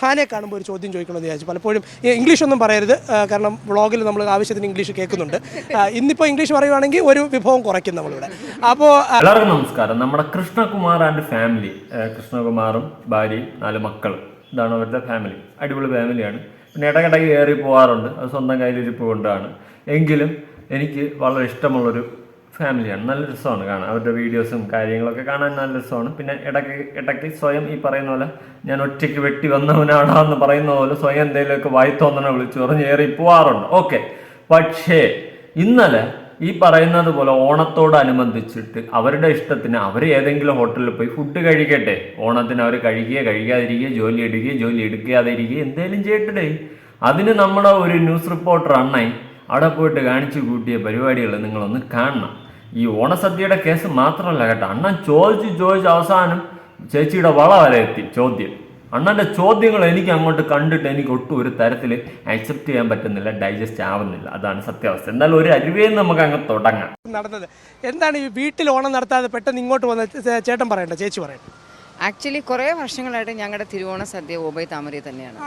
ഹാനെ കാണുമ്പോൾ ഒരു ചോദ്യം ചോദിക്കണമെന്ന് വിചാരിച്ചു. പലപ്പോഴും ഇംഗ്ലീഷ് ഒന്നും പറയരുത്. കാരണം വ്ളോഗിൽ നമ്മൾ ആവശ്യത്തിന് ഇംഗ്ലീഷ് കേൾക്കുന്നുണ്ട്. ഇന്നിപ്പോ ഇന്നിപ്പോൾ ഇംഗ്ലീഷ് പറയുവാണെങ്കിൽ ഒരു വിഭവം കുറയ്ക്കും നമ്മളിവിടെ. അപ്പോൾ എല്ലാവർക്കും നമസ്കാരം. നമ്മുടെ കൃഷ്ണകുമാർ ആൻഡ് ഫാമിലി കൃഷ്ണകുമാറും ഭാര്യയും നാല് മക്കൾ ഇതാണ് അവരുടെ ഫാമിലി അടിപൊളി ഫാമിലിയാണ് പിന്നെ ഇടയ്ക്കിടയ്ക്ക് കയറി പോകാറുണ്ട് അത് സ്വന്തം കയ്യിലിരിപ്പ് കൊണ്ടാണ് എങ്കിലും എനിക്ക് വളരെ ഇഷ്ടമുള്ളൊരു ഫാമിലിയാണ്. നല്ല രസമാണ് കാണാൻ. അവരുടെ വീഡിയോസും കാര്യങ്ങളൊക്കെ കാണാൻ നല്ല രസമാണ്. പിന്നെ ഇടയ്ക്ക് ഇടയ്ക്ക് സ്വയം ഈ പറയുന്ന പോലെ ഞാൻ ഒറ്റയ്ക്ക് വെട്ടി വന്നവനാണെന്ന് പറയുന്ന പോലെ സ്വയം എന്തെങ്കിലുമൊക്കെ വായി തോന്നണ വിളിച്ചു പറഞ്ഞ് ഏറി പോവാറുണ്ട്. ഓക്കെ. പക്ഷേ ഇന്നലെ ഈ പറയുന്നത് പോലെ ഓണത്തോടനുബന്ധിച്ചിട്ട് അവരുടെ ഇഷ്ടത്തിന് അവർ ഏതെങ്കിലും ഹോട്ടലിൽ പോയി ഫുഡ് കഴിക്കട്ടെ. ഓണത്തിന് അവർ കഴിക്കുക കഴിക്കാതിരിക്കുക ജോലി എടുക്കുക ജോലി എടുക്കാതിരിക്കുക എന്തേലും ചെയ്യട്ടെ അതിന് നമ്മുടെ ഒരു ന്യൂസ് റിപ്പോർട്ടർ അണ്ണായി അവിടെ പോയിട്ട് കാണിച്ചു കൂട്ടിയ പരിപാടികൾ നിങ്ങളൊന്ന് കാണണം. ഈ ഓണസദ്യയുടെ കേസ് മാത്രമല്ല കേട്ടോ. അണ്ണൻ ചോദിച്ച് ചോദിച്ച് അവസാനം ചേച്ചിയുടെ വള വരെ എത്തി ചോദ്യം. അണ്ണന്റെ ചോദ്യങ്ങൾ എനിക്ക് അങ്ങോട്ട് കണ്ടിട്ട് എനിക്ക് ഒട്ടും ഒരു തരത്തിൽ അക്സെപ്റ്റ് ചെയ്യാൻ പറ്റുന്നില്ല ഡൈജസ്റ്റ് ആവുന്നില്ല. അതാണ് സത്യാവസ്ഥ. എന്നാലും ഒരു അരുവേന്ന് നമുക്ക് അങ്ങ് തുടങ്ങാം. നടന്നത്. എന്താണ് ഈ വീട്ടിൽ ഓണം നടത്താതെ പെട്ടെന്ന് ഇങ്ങോട്ട് വന്ന ചേട്ടൻ പറയണ്ട ചേച്ചി പറയണ്ട? ആക്ച്വലി കുറേ വർഷങ്ങളായിട്ട് ഞങ്ങളുടെ തിരുവോണ സദ്യ ഓബൈ താമരി തന്നെയാണ്.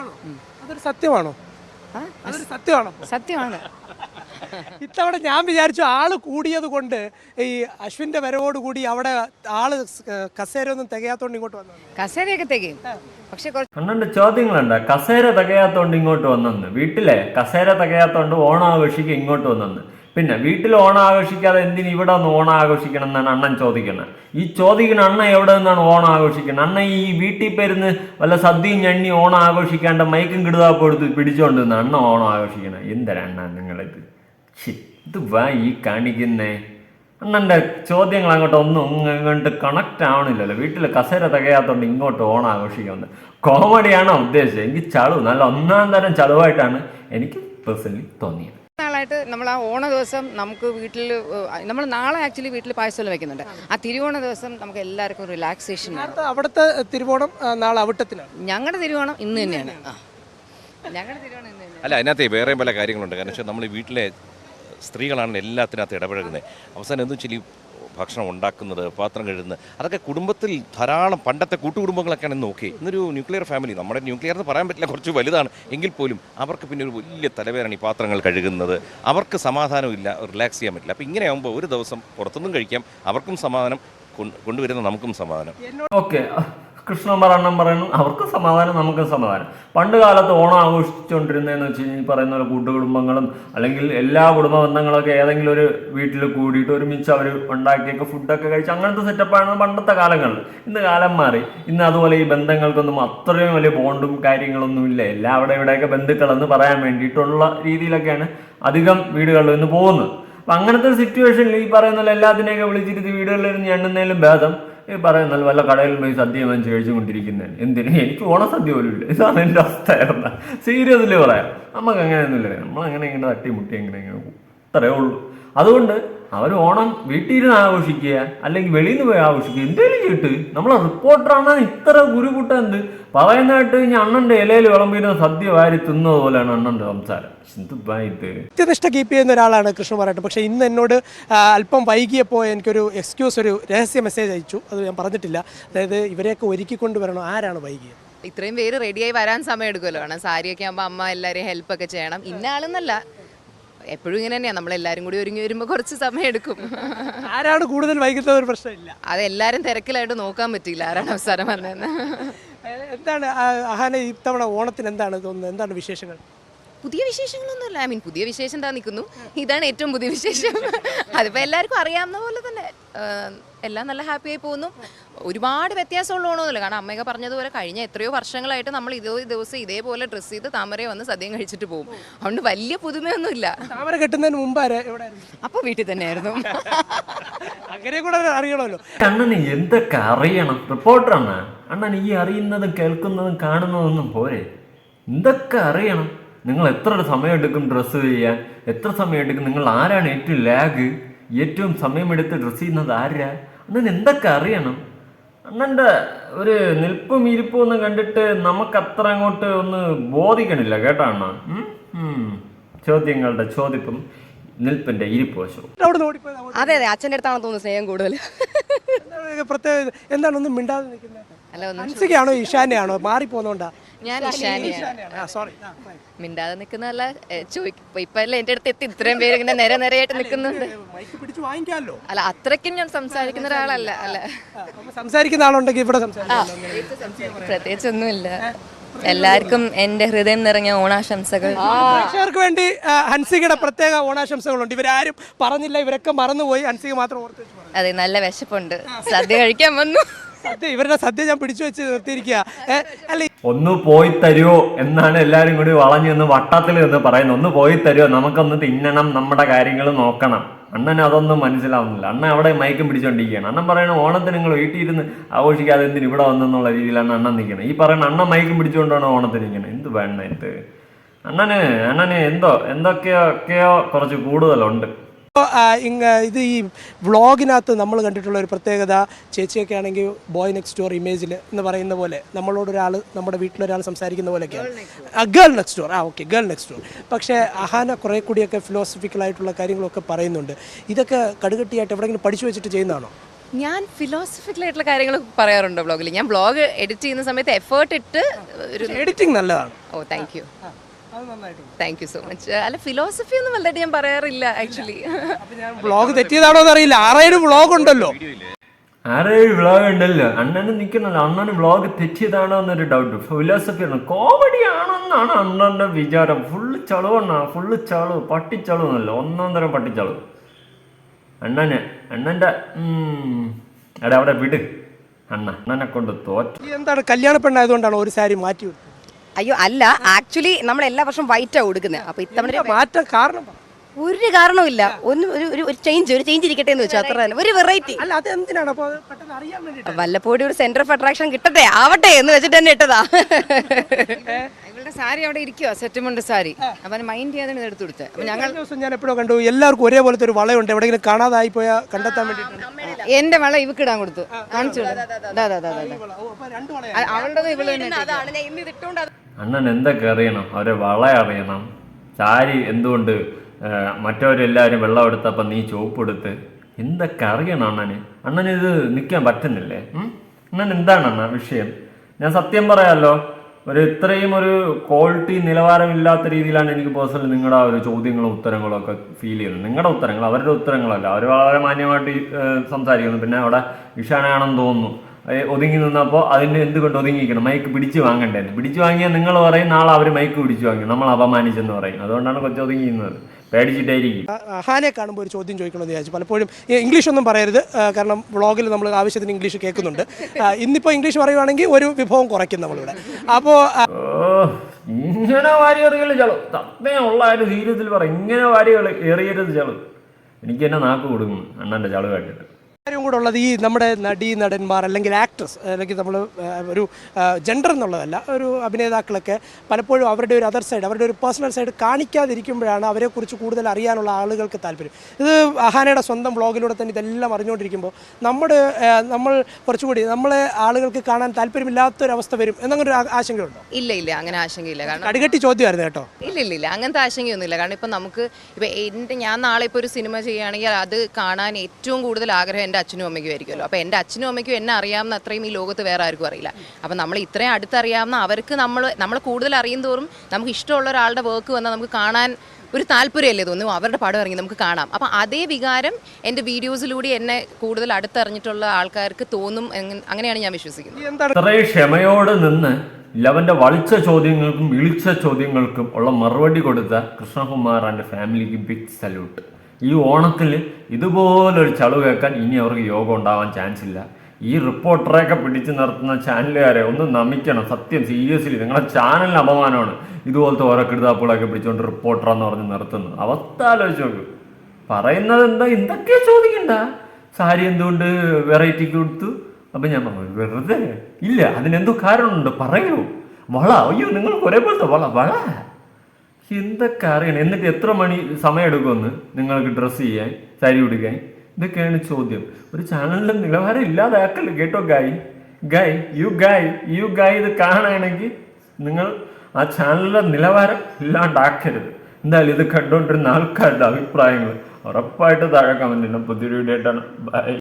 അതൊരു സത്യമാണോ? അതൊരു സത്യമാണോ? സത്യമാണ്. ഇത്തവണ ഞാൻ വിചാരിച്ചു ആൾ കൂടിയത് കൊണ്ട് ഈ അശ്വിന്റെ വരവോട് കൂടി അവിടെ ആൾ കസേര ഒന്നും തികയാത്തോണ്ട് ഇങ്ങോട്ട് വന്നു. കസേരയൊക്കെ തികയും. പക്ഷെ അണ്ണന്റെ ചോദ്യങ്ങളുണ്ട്. കസേര തികയാത്തോണ്ട് ഇങ്ങോട്ട് വന്നെന്ന്. വീട്ടിലെ കസേര തികയാത്തോണ്ട് ഓണം ആഘോഷിക്കുക ഇങ്ങോട്ട് വന്നെന്ന്. പിന്നെ വീട്ടിൽ ഓണം ആഘോഷിക്കാതെ എന്തിന് ഇവിടെ ഒന്ന് ഓണം ആഘോഷിക്കണം എന്നാണ് അണ്ണൻ ചോദിക്കുന്നത്. ഈ ചോദിക്കുന്ന അണ്ണ എവിടെ നിന്നാണ് ഓണം ആഘോഷിക്കുന്നത് അണ്ണ ഈ വീട്ടിൽ പേരുന്ന് വല്ല സദ്യയും ഞണ്ണി ഓണം ആഘോഷിക്കാണ്ട് മൈക്കും കിടുതാപ്പ് എടുത്ത് പിടിച്ചോണ്ട് അണ്ണ ഓണം ആഘോഷിക്കണം എന്തരാ അണ്ണ നിങ്ങളിത് ഇത് വാ ഈ കാണിക്കുന്നേ. അന്നെന്റെ ചോദ്യങ്ങൾ അങ്ങോട്ട് ഒന്നും ഇങ്ങോട്ട് കണക്റ്റ് ആവണില്ലല്ലോ. വീട്ടിൽ കസേര തികയാത്തോണ്ട് ഇങ്ങോട്ട് ഓണം ആഘോഷിക്കുന്നത് കോമഡിയാണോ ഉദ്ദേശിച്ചത് എനിക്ക് ചളു. നല്ല ഒന്നാം തരം ചളുവായിട്ടാണ് എനിക്ക് പേഴ്സണലി തോന്നിയത്. നാളായിട്ട് നമ്മൾ ആ ഓണ ദിവസം നമുക്ക് വീട്ടിൽ നമ്മൾ നാളെ ആക്ച്വലി വീട്ടിൽ പായസം വെക്കുന്നുണ്ട്. ആ തിരുവോണ ദിവസം നമുക്ക് എല്ലാവർക്കും റിലാക്സേഷൻ അവിടുത്തെ തിരുവോണം നാളെ അവിട്ടത്തിലാണ്. ഞങ്ങളുടെ തിരുവോണം ഇന്ന് തന്നെയാണ്. ഞങ്ങളുടെ തിരുവോണം ഇന്ന് തന്നെയാണ്. അല്ല അതിനകത്ത് വേറെയും പല കാര്യങ്ങളുണ്ട്. കാരണം വെച്ചാൽ നമ്മൾ വീട്ടിലെ സ്ത്രീകളാണ് എല്ലാത്തിനകത്ത് ഇടപഴകുന്നത്. അവസാനം എന്തും വെച്ചാൽ ഈ ഭക്ഷണം ഉണ്ടാക്കുന്നത് പാത്രം കഴുകുന്നത് അതൊക്കെ കുടുംബത്തിൽ ധാരാളം പണ്ടത്തെ കൂട്ടുകുടുംബങ്ങളൊക്കെയാണ് നോക്കി. ഇന്നൊരു ന്യൂക്ലിയർ ഫാമിലി നമ്മുടെ ന്യൂക്ലിയർ എന്ന് പറയാൻ പറ്റില്ല കുറച്ച് വലുതാണ്. എങ്കിൽ പോലും അവർക്ക് പിന്നെ ഒരു വലിയ തലവേദന ഈ പാത്രങ്ങൾ കഴുകുന്നത്. അവർക്ക് സമാധാനമില്ല റിലാക്സ് ചെയ്യാൻ പറ്റില്ല. അപ്പോൾ ഇങ്ങനെയാകുമ്പോൾ ഒരു ദിവസം പുറത്തുനിന്നും കഴിക്കാം അവർക്കും സമാധാനം കൊണ്ട് കൊണ്ടുവരുന്ന നമുക്കും സമാധാനം. ഓക്കെ കൃഷ്ണകുമാർ പറയണം പറയണം അവർക്ക് സമാധാനം നമുക്ക് സമാധാനം. പണ്ട് കാലത്ത് ഓണം ആഘോഷിച്ചുകൊണ്ടിരുന്നതെന്ന് വെച്ച് കഴിഞ്ഞാൽ പറയുന്ന പോലെ കൂട്ടുകുടുംബങ്ങളും അല്ലെങ്കിൽ എല്ലാ കുടുംബ ബന്ധങ്ങളൊക്കെ ഏതെങ്കിലും ഒരു വീട്ടിൽ കൂടിയിട്ട് ഒരുമിച്ച് അവർ ഉണ്ടാക്കിയൊക്കെ ഫുഡൊക്കെ കഴിച്ച് അങ്ങനത്തെ സെറ്റപ്പാണ് പണ്ടത്തെ കാലങ്ങളിൽ. ഇന്ന് കാലം മാറി. ഇന്ന് അതുപോലെ ഈ ബന്ധങ്ങൾക്കൊന്നും അത്രയും വലിയ ബോണ്ടും കാര്യങ്ങളൊന്നും ഇല്ല. എല്ലാ അവിടെ ഇവിടെയൊക്കെ ബന്ധുക്കളെന്ന് പറയാൻ വേണ്ടിയിട്ടുള്ള രീതിയിലൊക്കെയാണ് അധികം വീടുകളിൽ നിന്ന് പോകുന്നത്. അപ്പം അങ്ങനത്തെ സിറ്റുവേഷനിൽ ഈ പറയുന്ന എല്ലാത്തിനെയൊക്കെ വിളിച്ചിരുത്തി വീടുകളിൽ ഇരുന്ന് എണ്ണുന്നതിലും ഭേദം. ഈ പറയുന്ന വല്ല കടയിൽ പോയി സദ്യ വാങ്ങിച്ച് കഴിച്ചുകൊണ്ടിരിക്കുന്നതിന് എന്തിന്? എനിക്ക് ഓണസദ്യ പോലും ഇല്ല. ഇതാണ് എന്റെ അവസ്ഥയായിരുന്ന സീരിയസ്ലി പറയാം. നമുക്ക് അങ്ങനെയൊന്നുമില്ല. നമ്മൾ അങ്ങനെ ഇങ്ങനെ തട്ടിമുട്ടി എങ്ങനെ ഇങ്ങനെ പോകും. അത്രേ ഉള്ളൂ. അതുകൊണ്ട് അവർ ഓണം വീട്ടിൽ ഇരുന്ന് ആഘോഷിക്കുക അല്ലെങ്കിൽ വെളിയിൽ നിന്ന് പോയി ആഘോഷിക്കുക എന്തേലും ചെയ്തിട്ട് നമ്മളെ റിപ്പോർട്ടറാണ് ഇത്ര ഗുരുകൂട്ട എന്ത്? പറയുന്നതായിട്ട് ഇനി അണ്ണന്റെ ഇലയിൽ വിളമ്പിരുന്ന സദ്യ വാരി തിന്നത് പോലെയാണ് അണ്ണന്റെ സംസാരം. കൃത്യനിഷ്ഠ കീപ്പ് ചെയ്യുന്ന ഒരാളാണ് കൃഷ്ണകുമാരായിട്ട് പക്ഷേ ഇന്ന് എന്നോട് അല്പം വൈകിയപ്പോൾ എനിക്കൊരു എക്സ്ക്യൂസ് ഒരു രഹസ്യ മെസ്സേജ് അയച്ചു. അത് ഞാൻ പറഞ്ഞിട്ടില്ല. അതായത് ഇവരെയൊക്കെ ഒരുക്കിക്കൊണ്ട് വരണം ആരാണ് വൈകിയത്? ഇത്രയും പേര് റെഡിയായി വരാൻ സമയം എടുക്കുമല്ലോ കാരണം സാരിയൊക്കെ ആകുമ്പോൾ അമ്മ എല്ലാവരെയും ഹെൽപ്പൊക്കെ ചെയ്യണം. ഇന്ന ആളെന്നല്ല. എപ്പോഴും ഇങ്ങനെ തന്നെയാണ് നമ്മളെല്ലാരും കൂടി ഒരുങ്ങി വരുമ്പോൾ കുറച്ച് സമയം എടുക്കും. ആരാണ് കൂടുതൽ വൈകുന്നത് ഒരു പ്രശ്നമില്ല. അത് എല്ലാവരും തിരക്കിലായിട്ട് നോക്കാൻ പറ്റിയില്ല ആരാണ് അവസാനം വന്നതെന്ന്. എന്താണ് അഹാന ഇത്തവണ ഓണത്തിന് എന്താണ് തോന്നുന്നത്? എന്താണ് വിശേഷങ്ങൾ? പുതിയ വിശേഷങ്ങളൊന്നുമില്ല. ഐ മീൻ പുതിയ വിശേഷം എന്താ നിൽക്കുന്നു. ഇതാണ് ഏറ്റവും പുതിയ വിശേഷം. അതിപ്പോൾ എല്ലാവർക്കും അറിയാവുന്ന പോലെ തന്നെ എല്ലാം നല്ല ഹാപ്പി ആയി പോകുന്നു. ഒരുപാട് വ്യത്യാസമുള്ള ഓണമൊന്നുമില്ല. കാരണം അമ്മയൊക്കെ പറഞ്ഞതുപോലെ കഴിഞ്ഞ എത്രയോ വർഷങ്ങളായിട്ട് നമ്മൾ ഇതേ ദിവസം ഇതേപോലെ ഡ്രസ്സ് ചെയ്ത് താമരയെ വന്ന് സദ്യം കഴിച്ചിട്ട് പോകും. അതുകൊണ്ട് വലിയ പുതുമയൊന്നുമില്ല. താമര കെട്ടുന്നതിന് മുമ്പ് അപ്പൊ വീട്ടിൽ തന്നെയായിരുന്നു. അങ്ങനെ കൂടെ അറിയണമല്ലോ. കണ്ണന് എന്തൊക്കെ അറിയണം? റിപ്പോർട്ടറാണ് അണ്ണൻ ഈ അറിയുന്നതും കേൾക്കുന്നതും കാണുന്നതൊന്നും പോരെ. എന്തൊക്കെ അറിയണം? നിങ്ങൾ എത്ര സമയം എടുക്കും ഡ്രസ്സ് ചെയ്യാൻ? എത്ര സമയം എടുക്കും നിങ്ങൾ ആരാണ് ഏറ്റവും ലാഗ് ഏറ്റവും സമയമെടുത്ത് ഡ്രസ്സ് ചെയ്യുന്നത് ആരാ? അണ്ണൻ എന്തൊക്കെ അറിയണം? അണ്ണന്റെ ഒരു നിൽപ്പും ഇരിപ്പും ഒന്നും കണ്ടിട്ട് നമുക്ക് അത്ര അങ്ങോട്ട് ഒന്ന് ബോധിക്കണില്ല കേട്ടോ അണ്ണ? ഉം? ഉം. ചോദ്യങ്ങളുടെ ചോദിപ്പും നിൽപ്പിന്റെ ഇരിപ്പ് വശവും. അതെ അതെ. അച്ഛന്റെ അടുത്താണ് തോന്നുന്നു സ്നേഹം കൂടുതൽ? പ്രത്യേക എന്താണ് ഒന്നും മിണ്ടാതെ നിൽക്കുന്നത്? അല്ല ഒന്നും ഇഷാനെയാണോ മാറിപ്പോന്നോണ്ടാ. ഞാൻ ഇഷാനിയാണ് സോറി മിണ്ടാതെ നിൽക്കുന്നതല്ല ചോദിക്കും ഇപ്പൊ അല്ലേ എന്റെ അടുത്ത് എത്തി. ഇത്രയും പേര് ഇങ്ങനെ നേരെ നേരെയായിട്ട് നിൽക്കുന്നുണ്ട് മൈക്ക് പിടിച്ച് വാങ്ങിക്കാമല്ലോ. അല്ല അത്രയ്ക്കും ഞാൻ സംസാരിക്കുന്ന ഒരാളല്ല. അല്ല. സംസാരിക്കുന്ന ആളുണ്ടെങ്കിൽ ഇവിടെ പ്രത്യേകിച്ച് ഒന്നുമില്ല എല്ലാവർക്കും എന്റെ ഹൃദയം നിറഞ്ഞ ഓണാശംസകൾ. പ്രേക്ഷകർക്ക് വേണ്ടി ഹൻസികയുടെ പ്രത്യേക ഓണാശംസകളുണ്ട്. ഇവരാരും പറഞ്ഞില്ല ഇവരൊക്കെ മറന്നുപോയി. ഹൻസിക മാത്രം ഓർത്ത്. അതെ നല്ല വിശപ്പുണ്ട്. സദ്യ കഴിക്കാൻ വന്നു. സദ്യ ഇവരുടെ സദ്യ ഞാൻ പിടിച്ചു വെച്ച് നിർത്തിയിരിക്കുക ഒന്ന് പോയി തരുമോ എന്നാണ് എല്ലാരും കൂടി വളഞ്ഞു നിന്ന് വട്ടത്തിൽ നിന്ന് പറയുന്നത്. ഒന്ന് പോയി തരുമോ നമുക്കൊന്ന് തിന്നണം നമ്മുടെ കാര്യങ്ങൾ നോക്കണം. അണ്ണന് അതൊന്നും മനസ്സിലാവുന്നില്ല. അണ്ണൻ അവിടെ മയക്കം പിടിച്ചോണ്ടിരിക്കുകയാണ്. അണ്ണൻ പറയണ ഓണത്തിന് നിങ്ങൾ വീട്ടിൽ ഇരുന്ന് ആഘോഷിക്കാതെ എന്തിന് ഇവിടെ വന്നെന്നുള്ള രീതിയിലാണ് അണ്ണൻ നിൽക്കുന്നത്. ഈ പറയുന്ന അണ്ണൻ മയക്കം പിടിച്ചുകൊണ്ടാണ് ഓണത്തിന് നിൽക്കുന്നത്. എന്ത് വേണ്ട ഇത് അണ്ണന് അണ്ണന് എന്തോ എന്തൊക്കെയോ ഒക്കെയോ കുറച്ച് കൂടുതലുണ്ട്. ഇത് ഈ വ്ളോഗിനകത്ത് നമ്മൾ കണ്ടിട്ടുള്ള ഒരു പ്രത്യേകത ചേച്ചിയൊക്കെ ആണെങ്കിൽ ബോയ് നെക്സ്റ്റ് ഡോർ ഇമേജിൽ എന്ന് പറയുന്ന പോലെ നമ്മളോട് ഒരാൾ നമ്മുടെ വീട്ടിലൊരാൾ സംസാരിക്കുന്ന പോലെയൊക്കെയാണ് ഗേൾ നെക്സ്റ്റ് ഡോർ ആ ഓക്കെ ഗേൾ നെക്സ്റ്റ് ഡോർ പക്ഷേ അഹാന കുറേ കൂടിയൊക്കെ ഫിലോസഫിക്കലായിട്ടുള്ള കാര്യങ്ങളൊക്കെ പറയുന്നുണ്ട്. ഇതൊക്കെ കടുകട്ടിയായിട്ട് എവിടെയെങ്കിലും പഠിച്ചു വെച്ചിട്ട് ചെയ്യുന്നതാണോ? ഞാൻ ഫിലോസഫിക്കൽ ആയിട്ടുള്ള കാര്യങ്ങൾ പറയാറുണ്ട് ബ്ലോഗിൽ ഞാൻ ബ്ലോഗ് എഡിറ്റ് ചെയ്യുന്ന സമയത്ത് എഫേർട്ട് ഇട്ട് എഡിറ്റിംഗ് നല്ലതാണ്. ഓ താങ്ക് യു അത് നന്നായിട്ടുണ്ട് താങ്ക് യു സോ മച്ച് അല്ല ഫിലോസഫി ഒന്നും വലുതായിട്ട് ഞാൻ പറയാറില്ല ആക്ച്വലി ബ്ലോഗ് തെറ്റിയതാണോ എന്നറിയില്ല. ആറേഴ് ബ്ലോഗ് ഉണ്ടല്ലോ. ആരേഴ് വ്ളോഗ് ഉണ്ടല്ലോ. അണ്ണന് നിൽക്കണല്ലോ അണ്ണന് വ്ളോഗ് തെറ്റിയതാണോ എന്നൊരു ഡൗട്ട് ഫിലോസഫി ആണ്? കോമഡി ആണെന്നാണ് അണ്ണന്റെ വിചാരം. Full ചളുവണ്ണ full ചളവ്. പട്ടിച്ചളവ് എന്നല്ല. ഒന്നാം തരം പട്ടിച്ചളവ്. അണ്ണന് അണ്ണന്റെ എടാ അവിടെ വിട്. അണ്ണ അണ്ണനെ കൊണ്ട് തോറ്റ എന്താണ് കല്യാണ പെണ്ണായതുകൊണ്ടാണ് ഒരു സാരി മാറ്റി? അയ്യോ അല്ല ആക്ച്വലി നമ്മൾ എല്ലാ വർഷവും വൈറ്റാ കൊടുക്കുന്നത് അപ്പൊ ഇത്തവണ മാറ്റം കാരണം? ഒരു കാരണവുമില്ല. ഒന്ന് ഒരു ഒരു- ഒരു ചേഞ്ച് ഒരു ചേഞ്ച് ഇരിക്കട്ടെ എന്ന് വെച്ചാൽ അത്ര തന്നെ. ഒരു വെറൈറ്റി അല്ല അത് എന്തിനാണ്? അപ്പോൾ അത് പെട്ടെന്ന് അറിയാൻ വേണ്ടിയിട്ട്. വല്ലപ്പോഴും ഒരു സെന്റർ ഓഫ് അട്രാക്ഷൻ കിട്ടട്ടെ? ആവട്ടെ എന്ന് വെച്ചിട്ട് തന്നെ ഇട്ടതാ. ഇവളുടെ സാരി അവിടെ ഇരിക്കുക സെറ്റുമുണ്ട് സാരി. അവൻ മൈൻഡ് ചെയ്യാതെ എടുത്തു കൊടുത്തത് അപ്പൊ ഞങ്ങൾ കഴിഞ്ഞ ദിവസം ഞാൻ എപ്പോഴും കണ്ടു എല്ലാവർക്കും ഒരേപോലത്തെ ഒരു വളയുണ്ട്. എവിടെയെങ്കിലും കാണാതായി പോയാൽ കണ്ടെത്താൻ വേണ്ടിയിട്ടാണ്. എന്റെ വള ഇവക്ക് ഇടാൻ കൊടുത്തു. കാണിച്ചു അതെ ദാ, ദാ, ദാ, ദാ, ദാ. അ- അവളുടേത് ഇവൾ തന്നെ ഇട്ടേക്കുവാ. അണ്ണൻ എന്തൊക്കെ അറിയണം? അവരെ വള അറിയണം. ചാരി എന്തുകൊണ്ട് മറ്റവരെല്ലാവരും വെള്ളം എടുത്തപ്പോൾ നീ ചോപ്പ് എടുത്ത്? എന്തൊക്കെ അറിയണം അണ്ണന്? അണ്ണന് ഇത് നിൽക്കാൻ പറ്റുന്നില്ലേ? അണ്ണൻ എന്താണ് അണ്ണ വിഷയം? ഞാൻ സത്യം പറയാമല്ലോ ഒരു ഇത്രയും ഒരു ക്വാളിറ്റി നിലവാരമില്ലാത്ത രീതിയിലാണ് എനിക്ക് പേഴ്സണലി നിങ്ങളുടെ ആ ഒരു ചോദ്യങ്ങളും ഉത്തരങ്ങളും ഒക്കെ ഫീൽ ചെയ്യുന്നത്. നിങ്ങളുടെ ഉത്തരങ്ങൾ അവരുടെ ഉത്തരങ്ങളല്ല. അവർ വളരെ മാന്യമായിട്ട് സംസാരിക്കുന്നു. പിന്നെ അവിടെ ഇഷാനാണെന്ന് തോന്നുന്നു. ഒതുങ്ങി നിന്നപ്പോൾ അതിന് എന്തുകൊണ്ട് ഒതുങ്ങിക്കണം മൈക്ക് പിടിച്ച് വാങ്ങണ്ടേന്ന് പിടിച്ച് വാങ്ങിയാൽ നിങ്ങൾ പറയും നാളെ അവർ മൈക്ക് പിടിച്ച് വാങ്ങി. നമ്മൾ അപമാനിച്ചെന്ന് പറയും. അതുകൊണ്ടാണ് കൊച്ചു ഒതുങ്ങി നിന്നത്. പേടിച്ചിട്ടായിരിക്കും. ഹാനെ കാണുമ്പോൾ ഒരു ചോദ്യം ചോദിക്കണമെന്ന് വിചാരിച്ചു. പലപ്പോഴും ഇംഗ്ലീഷ് ഒന്നും പറയരുത്. കാരണം വ്ളോഗിൽ നമ്മൾ ആവശ്യത്തിന് ഇംഗ്ലീഷ് കേൾക്കുന്നുണ്ട്. ഇന്നിപ്പോ ഇന്നിപ്പോൾ ഇംഗ്ലീഷ് പറയുവാണെങ്കിൽ ഒരു വിഭവം കുറയ്ക്കും നമ്മളിവിടെ. അപ്പോ ഇങ്ങനെ വാരി ചളു. തത്തയുള്ള ഒരു സീരിയസിൽ പറ ഇങ്ങനെ വാരി എറി- എറിയരുത് ചളു. എനിക്ക് എന്നെ നാക്ക് കൊടുക്കുന്നു അണ്ണന്റെ ചളു കേട്ടിട്ട്. കാര്യം കൂടെ ഉള്ളത് ഈ നമ്മുടെ നടീ നടന്മാർ അല്ലെങ്കിൽ ആക്ട്രസ് അല്ലെങ്കിൽ നമ്മൾ ഒരു ജെൻഡർ എന്നുള്ളതല്ല ഒരു അഭിനേതാക്കളൊക്കെ പലപ്പോഴും അവരുടെ ഒരു അതർ സൈഡ് അവരുടെ ഒരു പേഴ്സണൽ സൈഡ് കാണിക്കാതിരിക്കുമ്പോഴാണ് അവരെക്കുറിച്ച് കൂടുതൽ അറിയാനുള്ള ആളുകൾക്ക് താല്പര്യം. ഇത് അഹാനയുടെ സ്വന്തം ബ്ലോഗിലൂടെ തന്നെ ഇതെല്ലാം അറിഞ്ഞുകൊണ്ടിരിക്കുമ്പോൾ നമ്മുടെ നമ്മൾ കുറച്ചുകൂടി നമ്മളെ ആളുകൾക്ക് കാണാൻ താല്പര്യമില്ലാത്തൊരവസ്ഥ വരും എന്നങ്ങനെ ഒരു ആശങ്കയുണ്ടോ? ഇല്ല ഇല്ല അങ്ങനെ ആശങ്കയില്ല. കാരണം അടികെട്ടി ചോദ്യമായിരുന്നു കേട്ടോ. ഇല്ല ഇല്ല ഇല്ല അങ്ങനത്തെ ആശങ്കയൊന്നുമില്ല. കാരണം ഇപ്പം നമുക്ക് ഇപ്പം എന്റെ ഞാൻ നാളെ ഇപ്പോൾ ഒരു സിനിമ ചെയ്യുകയാണെങ്കിൽ അത് കാണാൻ ഏറ്റവും കൂടുതൽ ആഗ്രഹം എന്റെ അച്ഛനും അമ്മയ്ക്കും ആയിരിക്കുമല്ലോ. അപ്പോൾ എന്റെ അച്ഛനും അമ്മയ്ക്കും എന്നെ അറിയാവുന്ന അത്രയും ഈ ലോകത്ത് വേറെ ആർക്കും അറിയില്ല. അപ്പം നമ്മൾ ഇത്രയും അടുത്തറിയാവുന്ന അവർക്ക് നമ്മൾ നമ്മൾ കൂടുതൽ അറിയും തോറും നമുക്ക് ഇഷ്ടമുള്ള ഒരാളുടെ വർക്ക് വന്നാൽ നമുക്ക് കാണാൻ ഒരു താല്പര്യമല്ലേ തോന്നും അവരുടെ പടം ഇറങ്ങി നമുക്ക് കാണാം. അപ്പം അതേ വികാരം എന്റെ വീഡിയോസിലൂടെ എന്നെ കൂടുതൽ അടുത്തറിഞ്ഞിട്ടുള്ള ആൾക്കാർക്ക് തോന്നും അങ്ങനെയാണ് ഞാൻ വിശ്വസിക്കുന്നത്. ഇത്രേ ക്ഷമയോട് നിന്ന് ലവന്റെ വളിച്ച ചോദ്യങ്ങൾക്കും വിളിച്ച ചോദ്യങ്ങൾക്കും ഉള്ള മറുപടി കൊടുത്ത കൃഷ്ണകുമാർ ആൻഡ് ഫാമിലിക്ക് ബിഗ് സല്യൂട്ട് ഈ ഓണത്തിൽ ഇതുപോലൊരു ചളു കേൾക്കാൻ ഇനി അവർക്ക് യോഗം ഉണ്ടാവാൻ ചാൻസ് ഇല്ല. ഈ റിപ്പോർട്ടറെയൊക്കെ പിടിച്ചു നിർത്തുന്ന ചാനലുകാരെ ഒന്ന് നമിക്കണം. സത്യം സീരിയസ്ലി നിങ്ങളുടെ ചാനലിന് അപമാനമാണ്. ഇതുപോലത്തെ ഓരോ കിടുതാപ്പുകളൊക്കെ പിടിച്ചുകൊണ്ട് റിപ്പോർട്ടർ എന്ന് പറഞ്ഞ് നിർത്തുന്നത് അവസ്ഥ ആലോചിച്ച് നോക്ക്. പറയുന്നത് എന്താ? എന്തൊക്കെയാ ചോദിക്കണ്ട. സാരി എന്തുകൊണ്ട് വെറൈറ്റി കൊടുത്തു അപ്പം ഞാൻ പറഞ്ഞു വെറുതെ? ഇല്ല അതിനെന്തോ കാരണമുണ്ട്. പറയൂ. വള. അയ്യോ നിങ്ങൾക്ക് ഒരേപോലത്തെ വള. വള. എന്തൊക്കെ അറിയണം? എന്നിട്ട് എത്ര മണി സമയം എടുക്കുമെന്ന് നിങ്ങൾക്ക് ഡ്രസ്സ് ചെയ്യാൻ സാരി ഉടുക്കാൻ? ഇതൊക്കെയാണ് ചോദ്യം. ഒരു ചാനലിന്റെ നിലവാരം ഇല്ലാതാക്കല്ല കേട്ടോ ഗായ് ഗായ് യു ഗായ് യു ഗായ് ഇത് കാണുകയാണെങ്കിൽ നിങ്ങൾ ആ ചാനലിലെ നിലവാരം ഇല്ലാണ്ടാക്കരുത്. എന്തായാലും ഇത് കണ്ടുകൊണ്ടിരുന്ന ആൾക്കാരുടെ അഭിപ്രായങ്ങൾ ഉറപ്പായിട്ട് താഴെ കമന്റിന് പുതിയൊരു വീഡിയോ ആയിട്ടാണ്. ബൈ